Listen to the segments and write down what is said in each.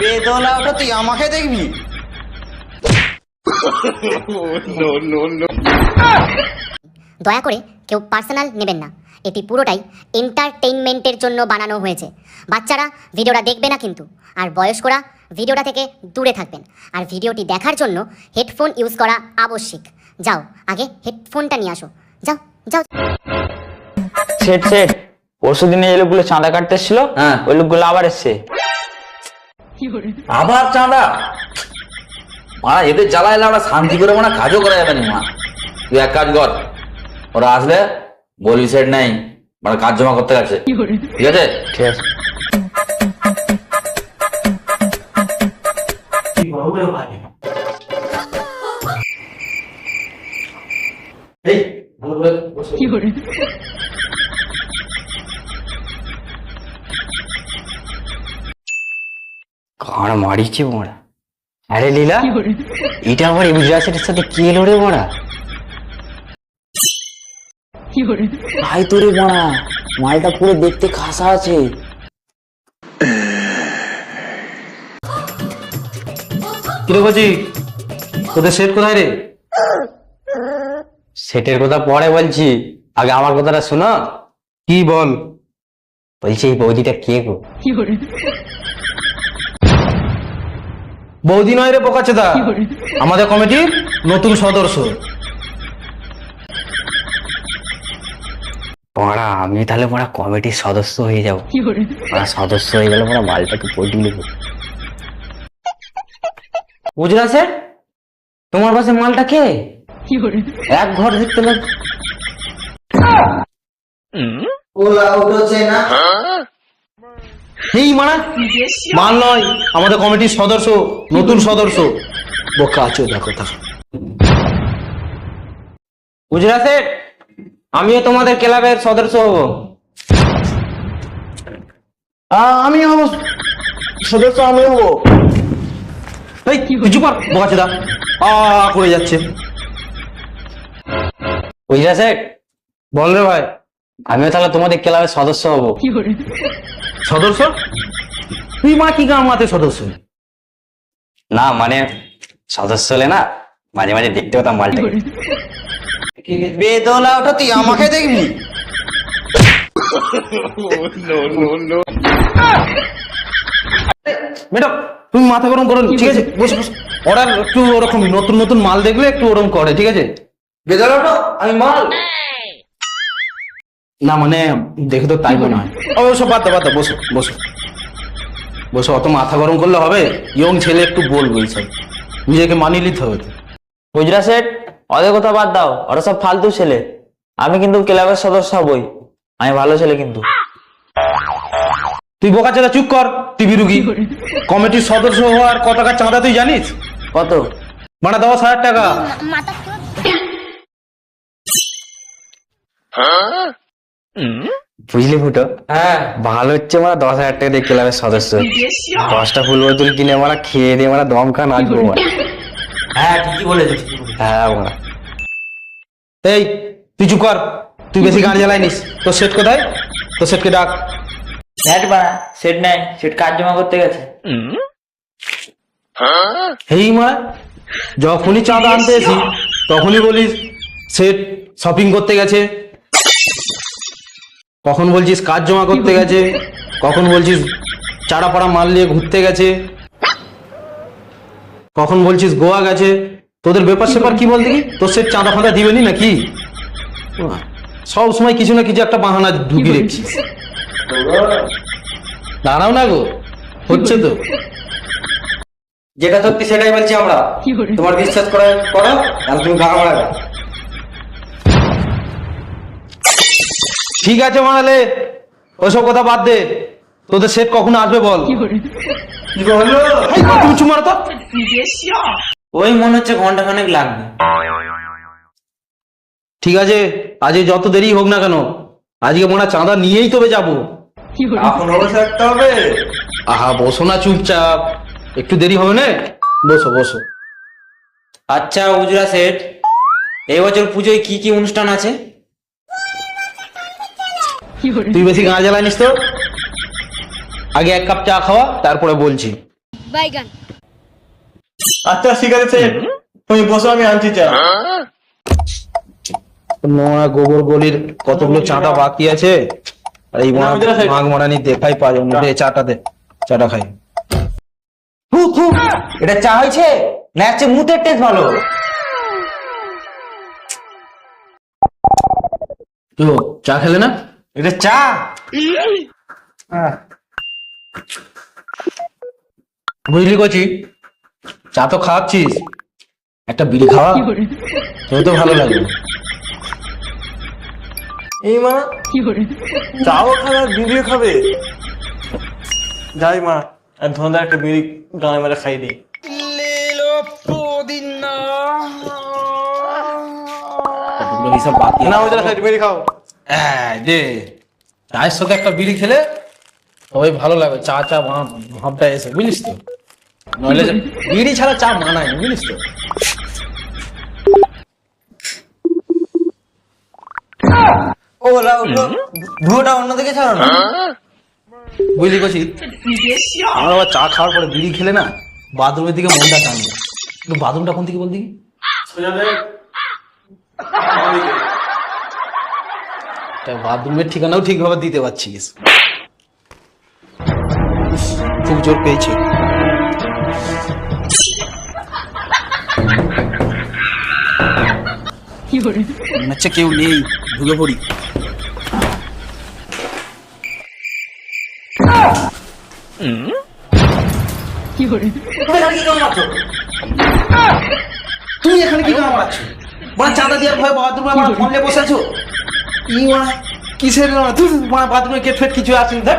বেদলা ওটা তুই আমাকে দেখবি? দয়া করে কেউ পার্সোনাল নেবেন না। এটি পুরোটাই এন্টারটেইনমেন্টের জন্য বানানো হয়েছে। বাচ্চারা ভিডিওটা দেখবে না কিন্তু আর বয়স্করা ভিডিওটা থেকে দূরে থাকবেন। আর ভিডিওটি দেখার জন্য হেডফোন ইউজ করা আবশ্যিক। যাও আগে হেডফোনটা নিয়ে আসো। যাও যাও। সেট সেট পরশু দিনে যে লোকগুলো চাঁদা কাটতে এসেছিল হ্যাঁ। ওই লোকগুলো আবার এসছে। আবার চাঁদা? মা এদের জ্বালা এলে আমরা শান্তি করে মানে কাজও করা যাবে না মা। তুই এক কাজ কর ওরা আসলে বলবি সেট নাই মানে কাজ জমা করতে গেছে। ঠিক আছে? ঠিক আছে। কার মারিছে মোড়া আরে লীলা এটা আবার ইমজাসের সাথে কি এলো রে মোড়া ভাই তোরে মোড়া মালটা পুরো দেখতে খাসা আছে। কিরে বলছি তোদের সেট কোথায় রে? সেটের কথা পরে বলছি আগে আমার কথাটা শোনো। কি বল? বলছি এই বৌদিটা কে গো? বৌদি নয় রে বোকাচোদা আমাদের কমিটির নতুন সদস্য। পড়া আমি তাহলে পড়া কমিটির সদস্য হয়ে যাব। পড়া সদস্য হয়ে গেলে পড়া মালটাকে পটি নেব। বুঝলা স্যার? তোমার পাশে মালটা কে? এক ঘর দেখতে লাগ ওলা উঠছে না? এই মানা মাল নয়। আমাদের কমিটির সদস্য নতুন সদস্য। বোকাচো দেখো তা বুঝলা স্যার আমিও তোমাদের ক্লাবের সদস্য হব। আমি হব সদস্য আমি হব। এই কিছু পার বোকাচোদা আ করে যাচ্ছে। বুঝলা স্যার বল রে ভাই আমিও তাহলে তোমাদের ক্লাবের সদস্য হব। সদস্য? তুই মা কি গামাতে সদস্য? না মানে সদস্য হলে না মাঝে মাঝে দেখতে পেতাম মালটাকে বেদলা ওটা তুই আমাকে দেখবি? ম্যাডাম তুমি মাথা গরম করো ঠিক আছে বসে বসে। অর্ডার একটু ওরকম নতুন নতুন মাল দেখলে একটু ওরকম করে ঠিক আছে? বেদলা ওটা আমি মাল। না মানে দেখে তো তাই মনে হয়। ও সব বাদ দাও, বাদ দাও, বসো বসো। বসো অত মাথা গরম করলে হবে? ইয়ং ছেলে একটু বলব এইসব নিজেকে মানিয়ে নিতে হবে। বুঝলা সেট ওদের কথা বাদ দাও ওরা সব ফালতু ছেলে। আমি কিন্তু ক্লাবের সদস্য হবই। আমি ভালো ছেলে কিন্তু। তুই বোকা চাঁদা চুপ কর টিভি রুগী। কমিটির সদস্য হওয়ার কত টাকা চাঁদা তুই জানিস? কত? মানে দশ হাজার টাকা। বুঝলি ফুটো? হ্যাঁ। ভালো হচ্ছে মানে দশ হাজার টাকা দিয়ে ক্লাবের সদস্য। দশটা ফুল বোতল কিনে মানে খেয়ে দিয়ে মানে দমকা নাচবো মানে। হ্যাঁ ঠিকই বলেছিস হ্যাঁ এই তুই চুপ কর। তুই বেশি গান জ্বালাইনিস। তোর সেট কোথায়? তোর সেটকে ডাক। নেট বানা সেট নাই। সেট কাজ জমা করতে গেছে? এই মা যখনই চাঁদা আনতে এসি তখনই বলিস সেট শপিং করতে গেছে। কখন বলছিস কাজ জমা করতে গেছে? কখন বলছিস চারা পাড়া মাল নিয়ে ঘুরতে গেছে? কখন বলছিস গোয়া গেছে? তোদের ব্যাপার স্যাপার কি বলতে কি তোর সে চাঁদা ফাঁদা দিবেনি নাকি? সব সময় কিছু না কিছু একটা বাহানা ঢুকিয়ে রেখেছিস দাঁড়াও না গো হচ্ছে তো। যেটা সত্যি সেটাই বলছি আমরা। তোমার বিশ্বাস করে করো তাহলে তুমি মারাবে ঠিক আছে মানালে ওসব কথা বাদ দে। তোদের সেট কখন আসবে বল। কি বলল? তুমি চুপ তো। ওই মনে হচ্ছে ঘণ্টা খানেক লাগবে। ঠিক আছে আজকে যত দেরি হোক না কেন আজকে মনে হয় চাঁদা নিয়েই তবে যাব। হবে আহা বসো না চুপচাপ। একটু দেরি হবে না? বসো বসো। আচ্ছা উজরা সেট এই বছর পুজোয় কি কি অনুষ্ঠান আছে? তুই বেশি গাঁ জ্বালানিস তো? আগে এক কাপ চা খাওয়া তারপরে বলছি। বাইগান আচ্ছা ঠিক আছে তুমি বসো আমি আনছি চা। নোংরা গোবর গলির কতগুলো চাঁদা বাকি আছে? আর এই। মাঘ মারানি দেখাই পাওয়া যায় দে, চাটা দে। চাটা খাই। এটা চা হয়েছে? না হচ্ছে মুতের টেস্ট ভালো। তো চা খেলে না? এটা চা? বুঝলি কচি? চা তো খাওয়াচ্ছিস। একটা বিড়ি খাওয়া। তোর তো ভালো লাগবে এই মা চাও খাবে বিড়িও খাবে? যাই মা আর ধন্দা একটা বিড়ি গানে মেরে খাই দিই। না ওই খাই বিড়ি খাও। হ্যাঁ সাথে একটা বিড়ি খেলে ভালো লাগে, চা চা ভাবটা এসে, বুঝলিস তো? নইলে বিড়ি ছাড়া চা মানায় না, বুঝলিস তো? অন্যদিকে ছাড়ো না। আবার চা খাওয়ার পরে বিড়ি খেলে না, বাথরুমের দিকে মনটা টানবে। কিন্তু বাথরুমটা কোন দিকে বল দিকে তা বাথরুমের ঠিকানাও ঠিকভাবে দিতে পারছিস খুব জোর পেয়েছে। মনে কেউ নেই ঢুকে পড়ি। তুমি এখানে কি কামাচ্ছ মানে চাঁদা দেওয়ার ভয় বাথরুমে আমার ফোন নিয়ে বসে আছো? ই মানে কিসের তুই মানে বাথরুমে গেট ফেট কিছু আছে না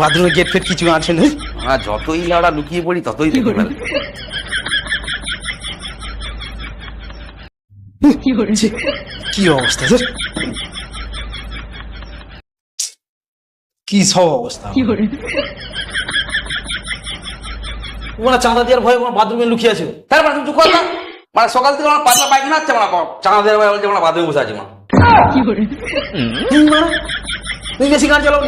বাথরুমে গেট ফেট কিছু আছে না আমরা যতই লাউড়া লুকিয়ে পড়ি ততই দেখতে পেলে কি অবস্থা স্যার কি সব অবস্থা? মানে চাঁদা দেওয়ার ভয়ে বাথরুমে লুকিয়ে আছে। তার বাথরুম চুপ কর না। মানে সকাল থেকে আমার পাতলা পায়খানা হচ্ছে মানে চাঁদা দেওয়া বলছে মানে বাথরুমে বসে আছি মা। তুমি মারা তুমি বেশি গান চালাও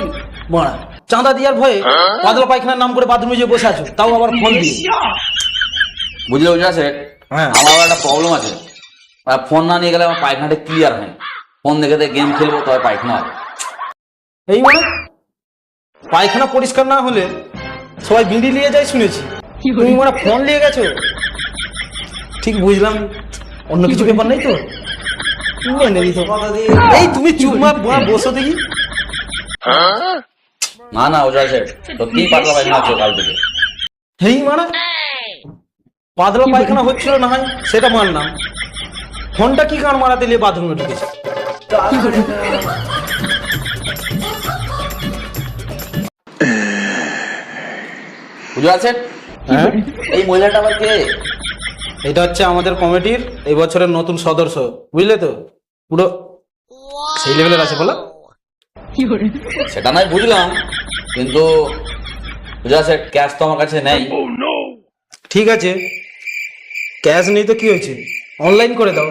মারা চাঁদা দেওয়ার ভয়ে পাতলা পায়খানার নাম করে বাথরুমে যে বসে আছো তাও আবার ফোন দিয়ে। বুঝলে বুঝলে আছে? হ্যাঁ। আমার আবার একটা প্রবলেম আছে। আর ফোন না নিয়ে গেলে আমার পায়খানাটা ক্লিয়ার হয়। ফোন দেখে দেখে গেম খেলব তবে পায়খানা হবে। এই মানে? পায়খানা পরিষ্কার না হলে সবাই বিড়ি নিয়ে যায় শুনেছি। তুমি মানে ফোন নিয়ে গেছো? ঠিক বুঝলাম অন্য কিছু ব্যাপার নেই তো? মেনে। এই তুমি চুপ মার বসা দেখি। না না ওজা আছে সত্যিই পাতলা পায়খানা হচ্ছে কাল থেকে। হেই মানে? পাতলা পায়খানা হচ্ছিল না হয়? সেটা মানলাম। ফোনটা কি কান মারাতে নিয়ে বাথরুমে ঢুকেছে? বুঝতে পারছেন? হ্যাঁ? এই মহিলাটা আবার কে? এটা হচ্ছে আমাদের কমিটির এই বছরের নতুন সদস্য বুঝলে তো? পুরো সেই লেভেলের আছে বলো। সেটা নয় বুঝলাম কিন্তু ক্যাশ তো আমার কাছে নেই। ঠিক আছে। ক্যাশ নেই তো কি হয়েছে? অনলাইন করে দাও।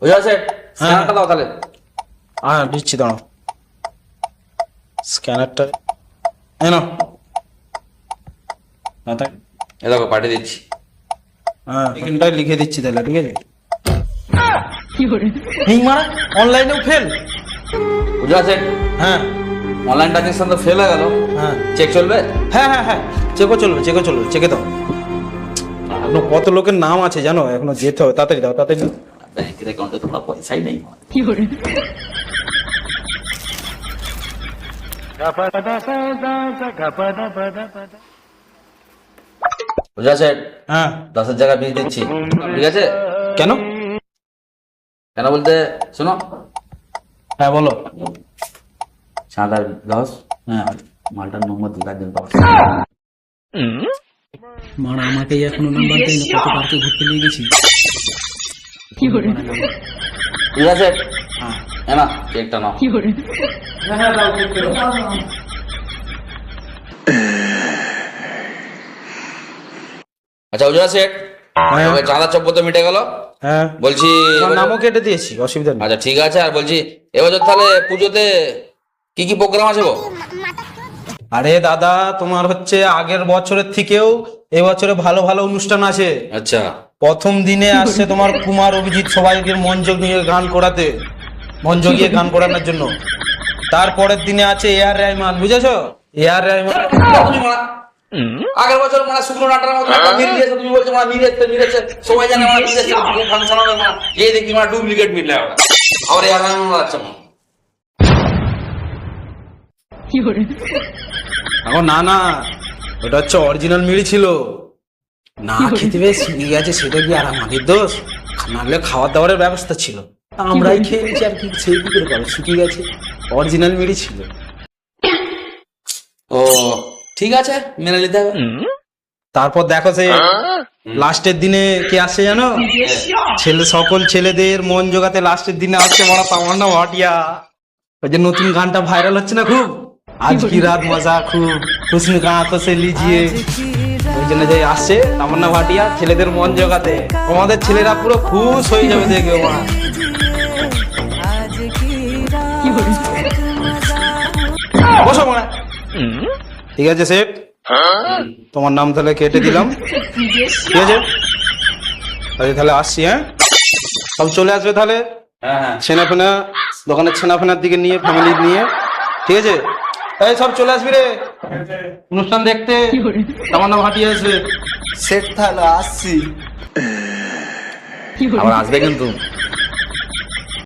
বুঝতে পারছেন স্ক্যানারটা দাও তাহলে। হ্যাঁ দিচ্ছি দাঁড়াও। স্ক্যানারটা এ নাও। হ্যাঁ, তাই- এ দেখো পাঠিয়ে দিচ্ছি। হ্যাঁ এখানটায় লিখে দিচ্ছি তাহলে ঠিক আছে? মারা? অনলাইনেও ফেল পারছেন? হ্যাঁ। অনলাইন ট্রানজাকশন তো ফেল হয়ে গেল। হ্যাঁ। চেক চলবে? হ্যাঁ হ্যাঁ হ্যাঁ। চেকও চলবে চেকও চলবে চেকে দাও এখনও কত লোকের নাম আছে জানো? এখনও যেতে হবে। তাড়াতাড়ি দাও তাড়াতাড়ি দাও। ব্যাংকের অ্যাকাউন্টে তোমরা পয়সাই নেই। হ্যাঁ। দশের জায়গায় বিশ দিচ্ছি। ঠিক আছে? কেন? কেন বলতে? শোনো। হ্যাঁ বলো। সাত আর দশ। হ্যাঁ মালটার নম্বর জন্য পাবো মারা আমাকে এখনও নাম্বার দেয় না কত পার্কে ঘুরতে নিয়ে গেছি? ঠিক আছে? হ্যাঁ। না নাও। আচ্ছা বুঝতে পারছেন হ্যাঁ। ওকে চাঁদা চব্বর তো মিটে গেল হ্যাঁ বলছি নামও কেটে দিয়েছি অসুবিধা নেই আচ্ছা ঠিক আছে আর বলছি এবছর তাহলে পুজোতে কি কি প্রোগ্রাম আছে আরে দাদা তোমার হচ্ছে আগের বছরের থেকেও এবছরে ভালো ভালো অনুষ্ঠান আছে আচ্ছা প্রথম দিনে আসছে তোমার কুমার অভিজিৎ সবাইকে মন জগিয়ে গান করাতে মন জগিয়ে গান করানোর জন্য তারপরের দিনে আছে এ আর রহমান বুঝেছ এ আর রহমান আগের বছর মানে শুকনো নাটার মতো একটা মিল দিয়েছে তুমি বলছো মানে মিলেছে মিলেছে সবাই জানে মানে ফাংশন হবে মানে এই দেখি মানে ডুপ্লিকেট মিললে ওটা আবার এর আগে মনে হচ্ছে না এখন না না ওটা হচ্ছে অরিজিনাল মিড়ি ছিল। না খেতে বেশ শিখে গেছে সেটা কি আর আমাদের দোষ? নাহলে খাওয়ার দাওয়ারের ব্যবস্থা ছিল। আমরাই খেয়ে নিচ্ছি আর কি সেই কি করে পাবো? শুকিয়ে গেছে। অরিজিনাল মিড়ি ছিল। ও ঠিক আছে মেনে নিতে হবে। তারপর দেখো সে লাস্টের দিনে কে আসছে জানো? ছেলে সকল ছেলেদের মন জোগাতে লাস্টের দিনে আসছে বড় তামান্না ভাটিয়া। ওই যে নতুন গানটা ভাইরাল হচ্ছে না খুব? আজ কি রাত মজা খুব। হুসন কা তো সে লিজিয়ে ওই জন্য যে আসছে তামান্না ভাটিয়া ছেলেদের মন জোগাতে। আমাদের ছেলেরা পুরো খুশ হয়ে যাবে দেখবে মা। বসো মা। ঠিক আছে সেট তোমার নাম তাহলে কেটে দিলাম। ঠিক আছে? আচ্ছা তাহলে আসছি হ্যাঁ? সব চলে আসবে তাহলে? হ্যাঁ হ্যাঁ। ছেনা ফেনা দোকানের ছেনা ফেনার দিকে নিয়ে ফ্যামিলি নিয়ে। ঠিক আছে? এই সব চলে আসবি রে। অনুষ্ঠান দেখতে। আমার নাম হাঁটিয়ে আসবে সেট তাহলে আসছি। আবার আসবে কিন্তু।